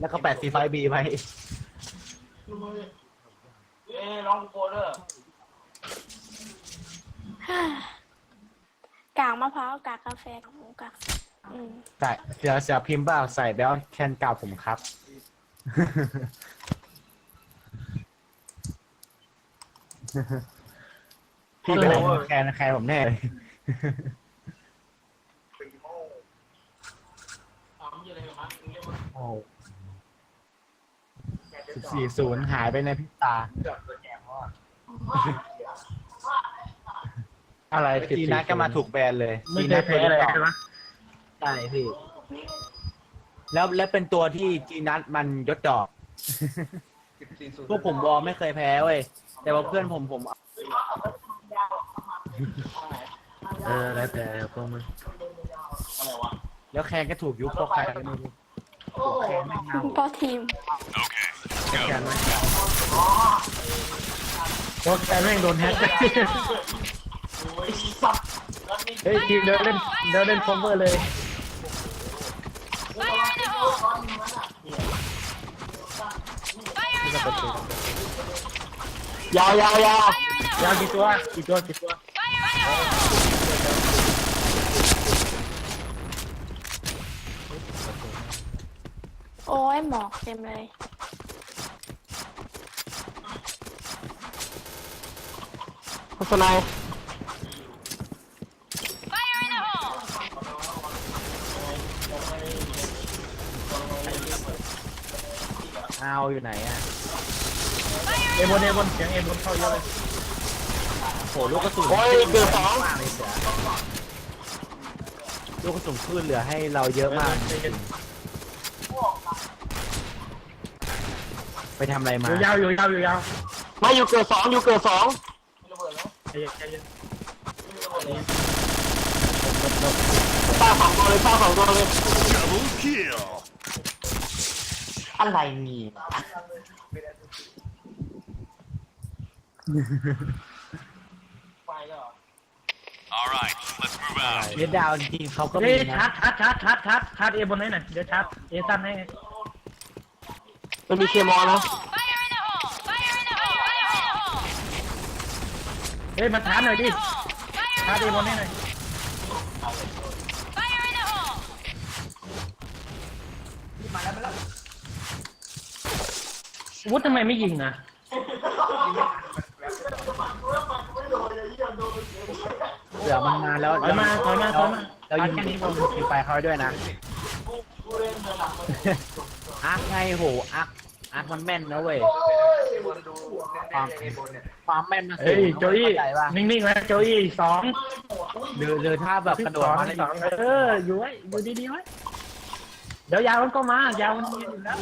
แล้วก็แปดซีไฟบีไปเอ้ลองโกเดอร์กากมะพร้าวกากกาแฟกากหมูกากอืมใส่เสือเสือพิมพ์เปล่าใส่แล้วแคนกล่าวผมครับ พี่เป็นอะไรแคนแคนผมแน่เลย ถามยี่อะไรกันมั้งเรียกว่า โอ้สิบสี่ศูนย์หายไปในพริบตา อะไรจีนัทก็มาถูกแบนเลยไม่จีเคนัยทแพ้เลยใช่ไหมใช่พี่ แล้วและเป็นตัวที่จีนัทมันยศดอก พวกผมวอลไม่เคยแพ้เว้ย แต่ว่าเพื่อนผมผม เออ แล้วแต่พวกมึงอะไรวะ แล้วแคนก็ถูกยุบเพราะใครไม่รู้แคนไม่งเอาเพราะทีมแกนไหมโอ้แกนแม่งโดนแฮกโอ้ยสัตว์แล้วนี่เฮ้ยทีมเดินเล่นเดินเล่นคอมเวอร์เลยยาวยาวยาวยาวกี่ตัวกี่ตัวกี่ตัว โอ้ยหมอกเต็มเลย โฆษณาเอาอยู่ไหนอะเอบนเอบนเสียงเอบนเข้าเยอะเลยโหลูกกระสุนโอ้ยเกือบสอง มากเลยเสือลูกกระสุนคลื่นเหลือให้เราเยอะมาก ไปทำอะไรมาอยู่ยาวอยู่ยาวอยู่ยาวมาอยู่เกิดสองอยู่เกิดสองใจเย็นใจเย็นป้าสองตัวเลยป้าสองตัวเลย Double kill. อะไรนี่ไปแล้วเหรอ All right, let's move out. เดดาวจริงๆเขาก็เฮ้มียชานะร์จชาร์จชาร์จชาร์จชาร์จชาร์จเอบนให้หน่อยเดี๋ยวชาร์จเอตันให้ มันมีเคมอลนะเฮ้ยมาชาร์จหน่อยดิชาร์จเอบนให้หน่อยวุฒิทำไมไม่ยิงอะเสือมันมาแล้วถอยมาถอยมาถอยมาเรายิงแค่นี้พเราอยิงไปเขาด้วยนะ อาร์คไงโหอาร์คอาร์คมันแม่นนะเว้ย ความความแม่นมันสูเฮ้ยงโจอี้เข้าใจป่ะนิ่งๆไว้โจอี้สองหรือหรือถ้าแบบกระโดดมาแล้วสองเอออยู่ไว้อยู่ดีๆไว้เดี๋ยวยาวมันก็มายาวมันมีอยู่แล้ว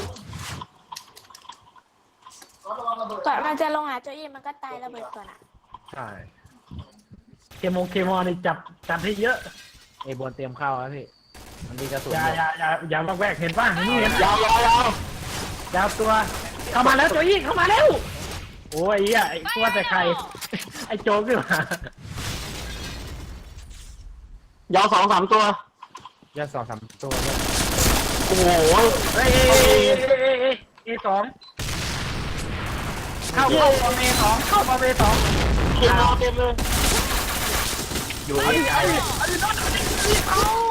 ก่อนมันจะลงหาโจอี้มันก็ตายระเบิดก่อนอะใช่เคมงเคมอนี่จับจับให้เยอะ เอบนเตรียมเข้าแล้วพี่ มันมีกระสุนอย่าอย่าอย่าอย่าต้องแวกเห็นป่ะนี่เห็นยาวยาวยาวยาวตัว เข้ามาแล้วโจอี้เข้ามาแล้วโอ้ยไอ้เหี้ยไอ้ตัวแต่ใคร ไอ้โจ๊กดีกว่ายาวสองสามตัว ยาวสองสามตัวด้วยโอ้โหเฮ้ยเอ้ยเอ้ยเอ้ยเอ้ยเอสองเข้าเข้าปอมเอสองเข้าปอมเอสองเคมอลเต็มเลย อยู่เอาดิเอาดิเอาดิเอาดิเอาเอา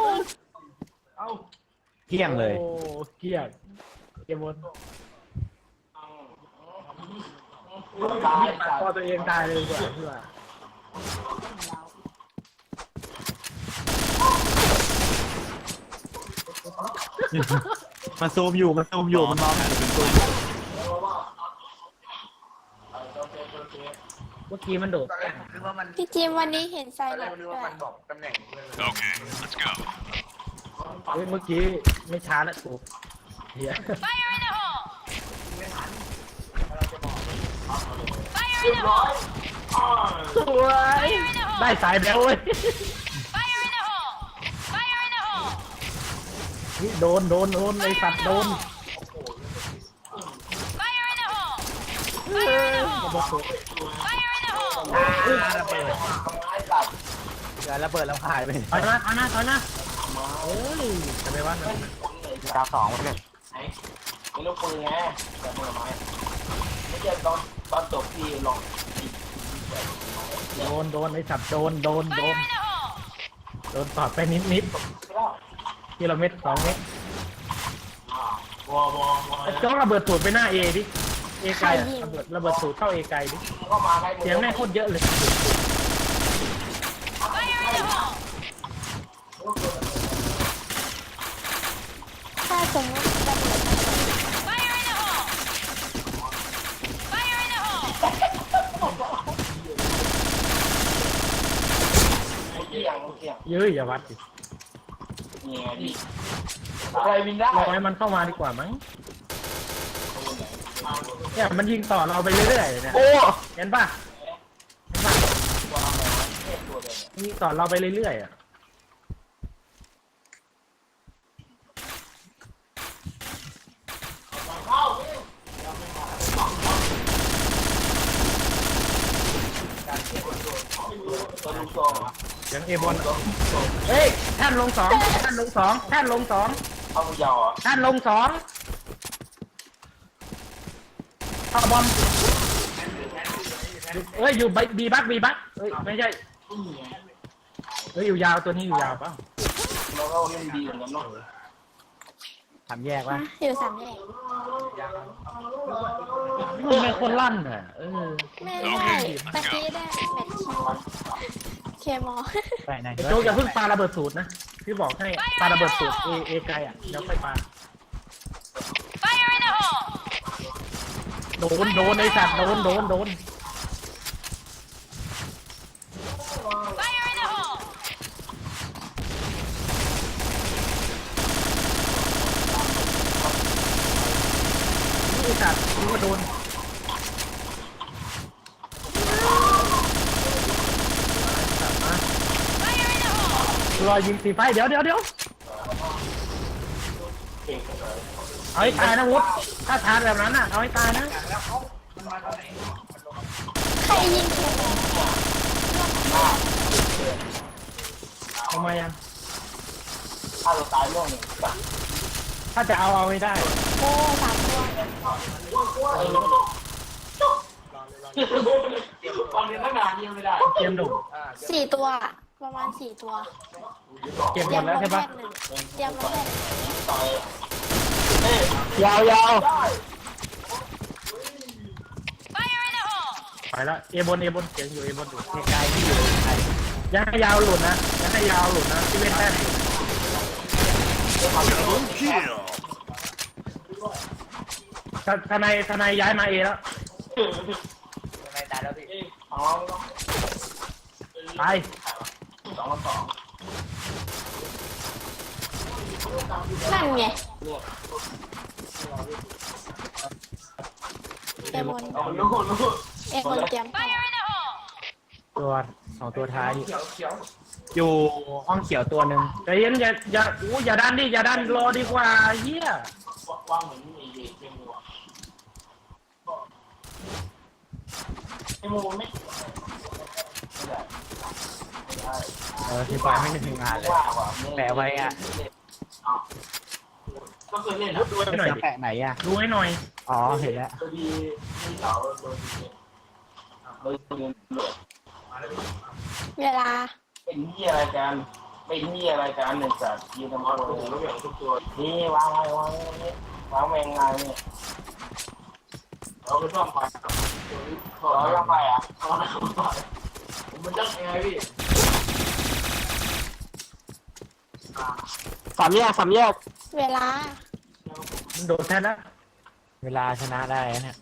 เที่ยงเลย โอ้เกลียดเกมบนพอตัวเองตายเลยดีกว่าเพื่อมันซูมอยู่ มันซูมอยู่ มันมองไม่เห็นตัวเมื่อกี้มันโดด พี่จิมวันนี้เห็นไซเลนด้วย Okay, let's go. เฮ้ยเมื่อกี้ไม่ช้านะถูกเฮียสวย ได้สายแล้วเว้ยเฮ้ยโดนโดนโดนไอสัตว์โดนเออกระบอกสูงระเบิด เดี๋ยวระเบิดแล้วหายไป ถอยมาถอยมาถอยมา เอ้ยทำไมวะดาวสองเลยไหนไม่รู้ปืนไงแต่มือไม้ไม่ใช่ตอนตอนจบที่ลองโดนโดนไอ้สัตว์โดนโดนโดนโดนตอดไปนิดนิดไม่ได้ๆกิโลเมตรสองเมตรวอวอวอไอ้โจ้ระเบิดสูตรไปหน้าเอดิเอไกลระเบิดระเบิดสูตรเข้าเอไกลดิเสียงแม่โคตรเยอะเลย ถ้าสมมติระเบิด เกี่ยงเกี่ยงเยอะอย่าวัดดิเนี่ยดิอะไรวินได้รอให้มันเข้ามาดีกว่ามั้งเนี่ยมันยิงต่อเราไปเรื่อยๆเนี่ยโอ้เห็นป่ะเห็นป่ะยิงต่อเราไปเรื่อยๆอะ ตัวลูกโซ่ เสี ยงเอบอลเฮ้ยแท่านลงสองแท่านลงสองแท่านลงสองเอาผู้ยาวอะแท่านลงสองเข้าบอลเอ้ยอยู่บีบักบีบักเอ้ยไม่ใช่เอ้ยอยู่ยาวตัวนี้อยู่ยาวเปล่าเราก็เล่นดีเหมือนกันเนาะ ทำแยกวะอยู่สามแยกมันเป็นคนลั่นอะเออไม่ได้ตะกี้ได้แมทคิวเคมอไปไหนไอ้โจ๊กอย่าเพิ่งปาระเบิดสูตรนะพี่บอกให้ปาระเบิดสูตรเอเอไกลอะเดี๋ยวค่อยปาโดนโดนไอ้สัตว์โดนโดนโดนไอ้สัตว์รู้ว่าโดน รอยยิงสีไฟเดี๋ยวเดี๋ยวเดี๋ยวเอาให้ตายนะวุฒถ้าทานแบบนั้นอะเอาให้ตายนะใครยิงเคมอทำไมอะถ้าเราตายเรื่องหนึ่งถ้าจะเอาเอาไม่ได้โอ้สามตัวตอนเรียนตั้งนานยังไม่ได้เกมดุสี่ตัว ประมาณสี่ตัวเกมเตหมรียดมแล้วลงใช่แพปะทย์หนึ่งเตรียมลงแพทย์ต่อยเอ้ยยาวยาวไปแล้วเอบนเอบนเสียงอยู่เอบนอยู่ไกลๆที่อยู่ไกลอยังให้ยาวหลุดนะอยังให้ยาวหลุดนะที่เว้นแต้ม Double kill. ททนายทนายย้ายมาเอแล้วไม่ตายแล้วพี่อ๋อไปส องสองนั่นไงเอบนเอาลูกลูกเอบนเตรียมเข้าตัวสองตัวท้าย เขียวเขียวอยู่ห้องเขียวตัวหนึ่งใจเย็นอย่าอย่าอู้อย่าดันดิอย่าดันรอดีกว่าเฮียว่างเหมือนมีเด็กเป็นหัวไอ้โมไม่ได้ เออที่ไฟไม่ได้ทำงานเลยว่าว่ะแปะไว้อะก็เคยเล่นนะดูให้หน่อยจะดิแปะไหนอะ ดูให้หน่อย อ๋อเห็นแล้วตัวดีที่เสาตัวดีเลยตัวดีเลยเวลา เป็นที่อะไรกันเป็นที่อะไรกันหนึ่งสัตว์ยืนทำอะไรรู้อย่างทุกตัวนี่วางไว้วางไว้วางแมงไงเนี่ยเราไปชอบไปเราชอบไปอะมันจะยังไงพี่ สามแยกสามแยกเวลามันโดดแทนแล้วเวลาชนะได้นะเนี่ย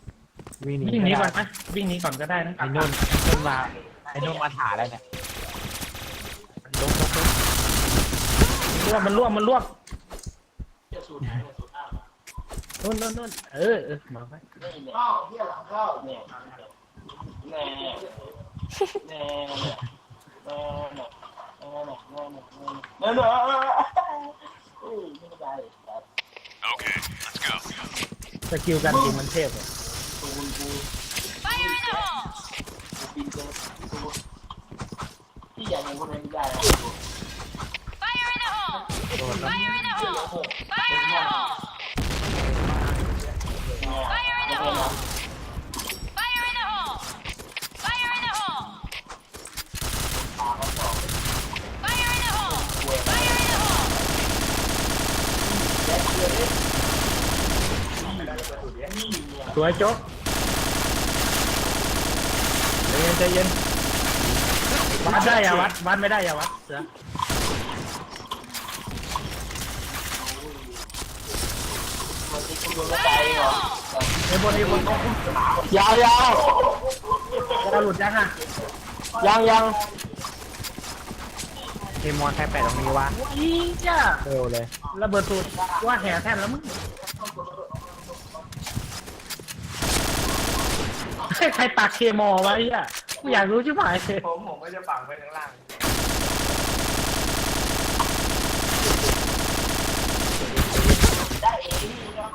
วิ่งหนีวิ่งหนีก่อนไม่ไหมได้วิ่งหนีก่อนก็ได้นะไอ้นุ่นไอ้นุ่นมาไอ้นุ่นมาถ่ายแล้วเนี่ยลงลงลงมันร่วมมันร่วมมันร่วมจะสูดไหนสูดอ้าวนู่นนู่นนู่นเออเออมาไปนี่เนี่ยข้าวเที่ยหลังข้าวเนี่ยแน่แน่แน่แน่แน่แน่แ No, no. Okay, let's go. สกิลการยิงมันเทพเลยที่ใหญ่ยังคนเล่นได้ Fire in the hole! Fire in the hole! Fire in the hole! Fire in the hole! สวยโจ๊กใจเย็นใจเย็นวัดได้อย่าวัดวัดไม่ได้อย่าวัดเสือมันติดคุณโดนกระจายเหรอไอ้บนไอ้บนยาวยาวเราหลุดยังอะยังยังเทมอนแค่แปดตรงนี้วะอีจ้าเร็วเลยระเบิดสูตรว่าแห่แทนแล้วมึง ใครตักเคมอไว้อะกูอยากรู้ชิบหายเลยผมผมก็จะฝังไปข้างล่างได้เองนี่ครับ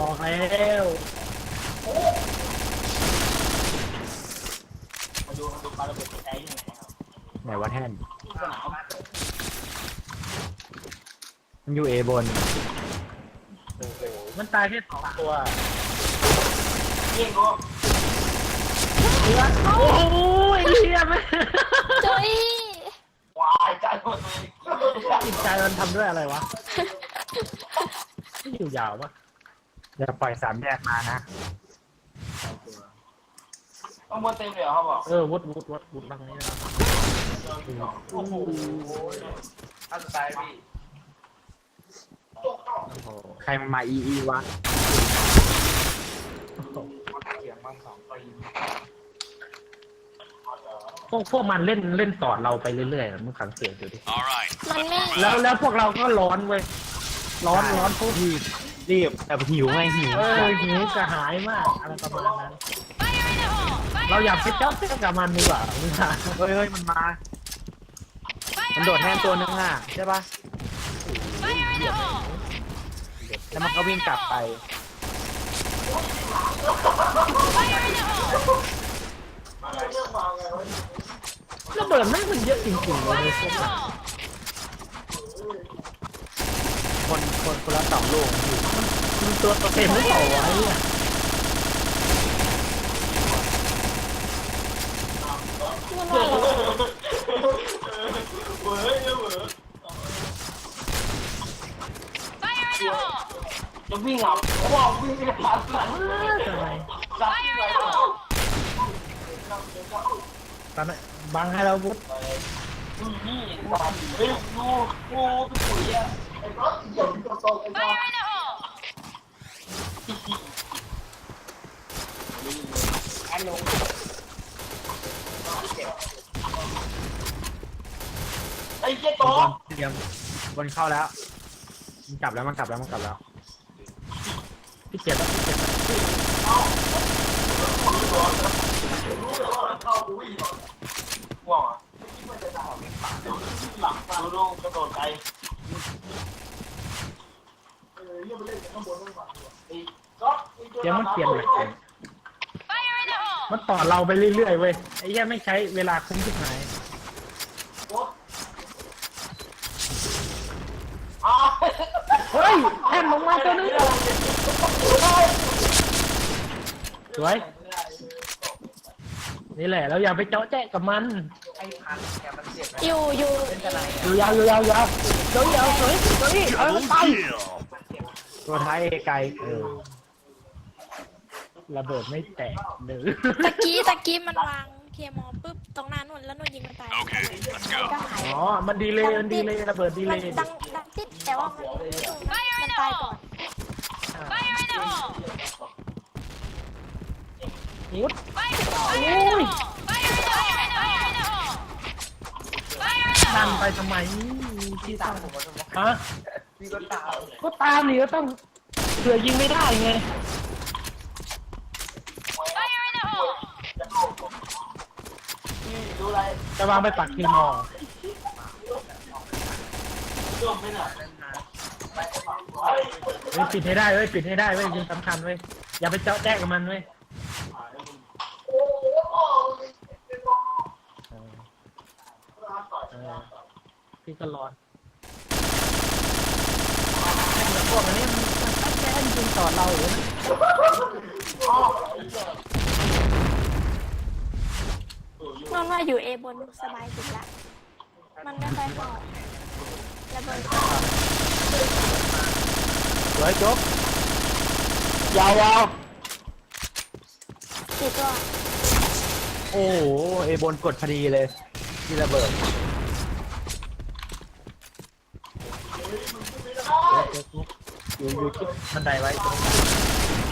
บอกแล้วมาดูมาดูปลาระเบิดใจยังไงครับไหนวะแท่นมันอยู่เอบน มันตายแค่สองตัว ยิ่งก็โอ้ยเรียบไหมจุ้ยวายใจหมดเลยจิตใจมันทำด้วยอะไรวะไม่อยู่ยาวปะอย่าปล่อยสามแยกมานะ ต้องบนเต็มเลยเหรอเขาบอกเออวุดวุดวุดวุดบางนี้นะโอ้โหอันตรายพี่ใครมันมาอีอีวะเสียงบางสองปีพวกพวกมันเล่นเล่นต่อเราไปเรื่อยๆมึงสังเกตดูดิ All right. มันไม่แล้วแล้วพวกเราก็ร้อนเว้ย ร้อนร้อนปุ๊บรีบรีบแต่หิวไงหิวเออหิวกระหายมากอะไรประมาณนั้นเราอยากไปเจ้าเจ้ากับมันดีกว่ามึงอะเฮ้ยเฮ้ยมันมามันโดดแทนตัวนึงอะใช่ปะแล้วมันก็วิ่งกลับไป ระเบิดแม่งมันเยอะจริงๆเลยคนคนคนละสองลูกพี่มันตัวเต็มหรือเปล่าวะเนี่ย มันว่าเรา เว้ยเว้ย จะวิ่งอะว้าววิ่งไม่ทันสัตว์ทำไมสัตว์ที่ไหนตอนนั้นบังให้เราวุดนี่สัตว์เฮ้ยงูงูตัวปุ๋ยอะไอ้เจ๊โตบนเตรียมบนเข้าแล้ว มันกลับแล้วมันกลับแล้วมันกลับแล้ว พี่เจ็บแล้วพี่เจ็บแล้วง่วงอะหลังดูดูกระโดดไกลเดี๋ยวมันเปลี่ยนแบบมันต่อเราไปเรื่อยๆเว้ยไอ้แย่ไม่ใช้เวลาคุ้มที่หาย อ้าว เฮ้ยแท่นลงมาตัวนึงสวย นี่แหละ เราอย่าไปเจาะแจ๊ะกับมันอยู่อยู่อยู่ยาวอยู่ยาวยาวเดี๋ยวยาวสวยสวยเออ Double ไป kill. ตัวท้ายไกลเออระเบิดไม่แตกเด้อตะกี้ตะกี้มันวาง เคมอปุ๊บตรงหน้านุ่นแล้วนุ่นยิงมันตายโอเค let's go ก็หายอ๋อ มันดีเลยมันดีเลยระเบิดดีเลมันยดังดังติดแต่ว่ามันมันตายก่อนมุดดันไปทำไมมีที่ตั้งฮะก็ตามนี่ก็ต้องเผื่อยิงไม่ได้ไง ดูอะไร จะวางไปปักทีมอโยมไม่หน่อยเฮ้ยปิดให้ได้เว้ยปิดให้ได้เว้ยยิงสำคัญเว้ยอย่าไปเจาะแจ๊กกับมันเว้ยเออเออพี่ก็รอวกอันนี้มันมันแค่จริงต่อเราอยู่นะ นนว่าอยู่เอบนสบายสุดละ มันไม่ค่อยเข้าระเบิดเข้าสวยจบยาวยาวกี่ตัวโอ้โหเอบนกดพอดีเลย ที่ระเบิดอยู่อยู่ชิดบันไดไว้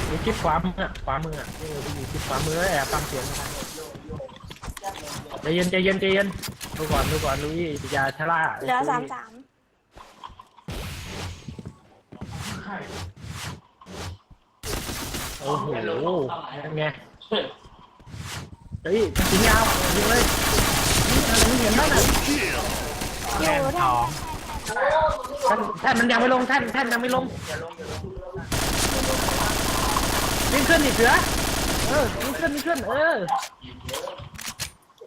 อยู่ชิดขวามืออะขวามืออะเอออยู่ชิดขวามือแล้วแอบฟังเสียงนะ ใจเย็นใจเย็นใจเย็นดูก่อนดูก่อนลุยอย่าชะล่าเหลือสามสามโอ้โหยังไงเฮ้ยถึงยาวยิงเลยนี่อะไรไม่เห็นบ้างน่ะ Kill. อยู่ได้ท่านท่านมันยังไม่ลงท่านท่านยังไม่ลงวิ่งขึ้นดิเสือเออวิ่งขึ้นวิ่งขึ้นเออ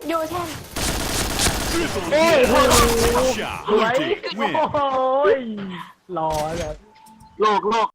อยู่แท่น Triple Hey, kill. oh. Shot. สวย Blue team โอ้ win. ยรอแบบ โลกโลก